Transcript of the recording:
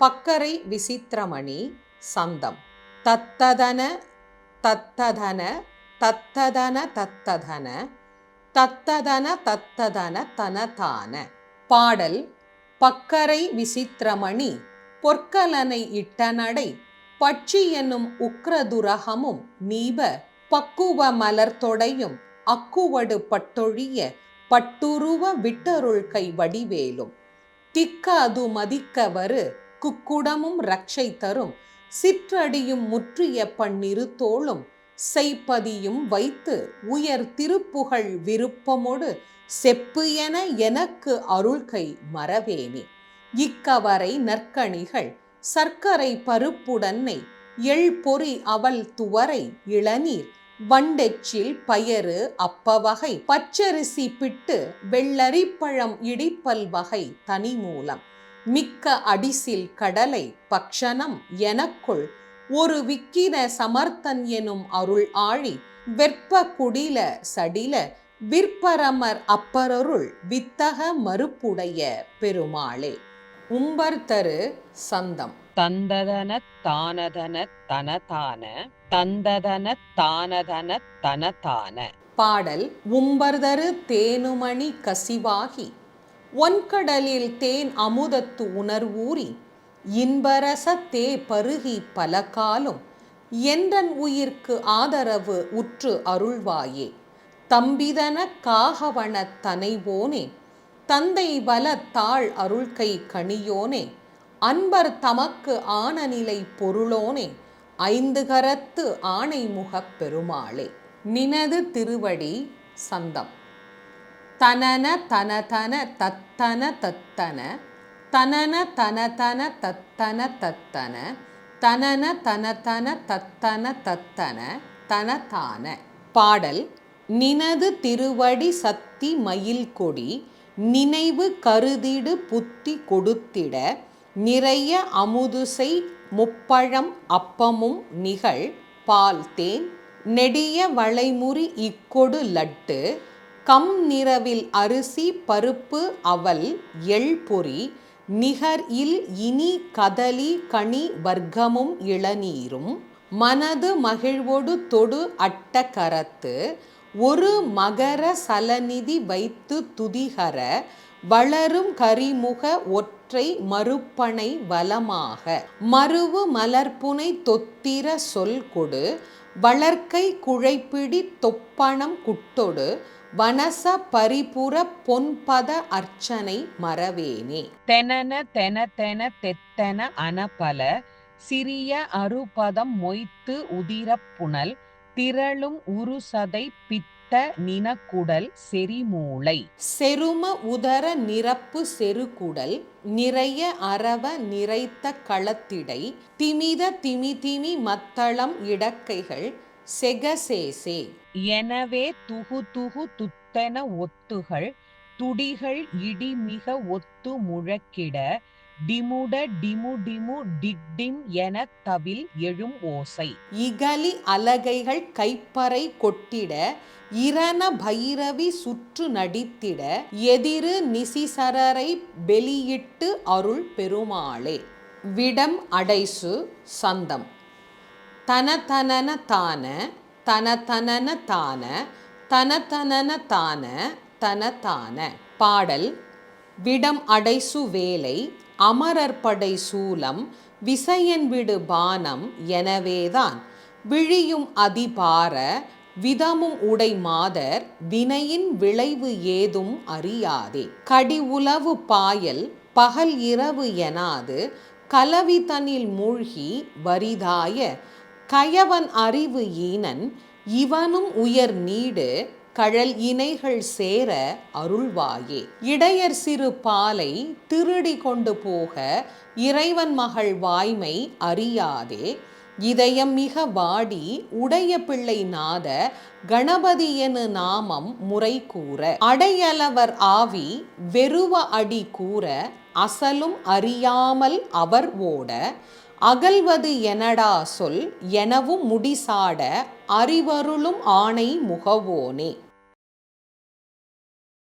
பக்கரை விசித்திரமணி சந்தம். தத்ததன தத்ததன தத்ததன தத்ததன தத்ததன தத்ததன தனதான. பாடல் பக்கரை விசித்திரமணி பொற்கலனை இட்டநடை பட்சி என்னும் உக்ரதுரகமும் நீப பக்குவ மலர் தொடையும் அக்குவடு பட்டொழிய பட்டுருவ விட்டருள் கை வடிவேலும். திக்க அது மதிக்கவரு குக்குடமும் ரட்சை தரும் சிற்றடியும் முற்றிய பன்னிரு தோளும். செய்ப்பதியும் வைத்து உயர் திருப்புகழ் விருப்பமொடு செப்பு என எனக்கு அருள்கை மறவேனே. இக்கவரை நற்கணிகள் சர்க்கரை பருப்புடன்னை எள் பொறி அவல் துவரை இளநீர். வண்டெச்சில் பயறு அப்பவகை பச்சரிசி பிட்டு வெள்ளரிப்பழம் இடிப்பல் வகை தனிமூலம். மிக்க அடிசில் கடலை பக்ஷணம் எனக்குள் ஒரு விக்கிர சமர்த்தன் எனும் அருள் ஆழி வெற்ப குடில சடில விற்பரமர் அப்பரருள் வித்தக மறுப்புடைய பெருமாளே. உம்பர் தரு சந்தம். தந்ததன தானதன தனதான தந்ததன தானதன தனதான. பாடல் உம்பர்தரு தேனுமணி கசிவாகி ஒன்கடலில் தேன் அமுதத்து உணர்வூறி இன்பரச தே பருகி பல காலம் என்றன் உயிர்க்கு ஆதரவு உற்று அருள்வாயே? தம்பிதன காகவன தனைவோனே தந்தை வல தாழ் அருள்கை கணியோனே அன்பர் தமக்கு ஆனநிலை பொருளோனே ஐந்து கரத்து ஆணைமுகப் பெருமாளே. நினது திருவடி சந்தம். தனன தனதன தத்தன தத்தன. தனன தனதன தத்தன தத்தன. தனன தனதன தத்தன தத்தன. தனதான. பாடல் நினது திருவடி சக்தி மயில் கொடி நினைவு கருதிடு புத்தி கொடுத்திட நிறைய அமுதுசை முப்பழம் அப்பமும் நிகழ் பால் தேன் நெடிய வளைமுறி இக்கொடு லட்டு கம் நிறவில் அரிசி பருப்பு அவல் எள் பொறி நிகர் இல் இனி கதலி கனி வர்க்கமும் இளநீரும் மனது மகிழ்வொடு தொடு அட்ட கரத்து ஒரு மகர சலநிதி வைத்து துதிகர வளரும் கரிமுக ஒற்றை மறுப்பனை வலமாக மருவு மலர்ப்புனை தொத்திர சொல் கொடு வளர்க்கை குழைப்பிடி தொப்பணம் குட்டொடு வனச பரிபுர பொன்பத அர்ச்சனை மறவேனே. தெனன தென தென தெத்தன அனபல சிறிய அருபதம் மொய்த்து உதிரப் புனல் திரளும் உருசதை பித்த நினக்குடல் செறிமூளை. செரும உதர நிரப்பு செருகுடல் நிறைய அரவ நிறைத்த களத்திடை திமித திமி திமி மத்தளம் இடக்கைகள் செகசேசே. எனவே துகு துகு துத்தென ஒத்துகள் துடிகள் இடிமிக ஒத்து முழக்கிட டிமுட டிமு டிமு டிக்டிம் என தவில் எழும் ஓசை. இகலி அலகைகள் கைப்பறை கொட்டிட இரண பைரவி சுற்று நடித்திட எதிரு நிசிசரரை வெளியிட்டு அருள் பெருமாளே விடம் அடைசு சந்தம். தனதனன தான தனதனன தான தனதனன தான தனதான பாடல் விடம் அடைசு வேலை அமரர்படை சூலம் விசையன் விடு பானம் எனவேதான். விழியும் அதிபார விதமும் உடை மாதர் வினையின் விளைவு ஏதும் அறியாதே. கடி உளவு பாயல் பகல் இரவு எனாது கலவி தனில் மூழ்கி வரிதாய கயவன் அறிவு ஈனன் இவனும் உயர் நீடு கழல் இணைகள் சேர அருள்வாயே. இடையர் சிறு பாலை திருடி கொண்டு போக இறைவன் மகள் வாய்மை அறியாதே. இதயம் மிக வாடி உடைய பிள்ளை நாத கணபதி என நாமம் முறை கூற. அடையலவர் ஆவி வெறுவ அடி கூற அசலும் அறியாமல் அவர் ஓட. அகல்வது எனடா சொல் எனவும் முடிசாட அறிவருளும் ஆணை முகவோனே.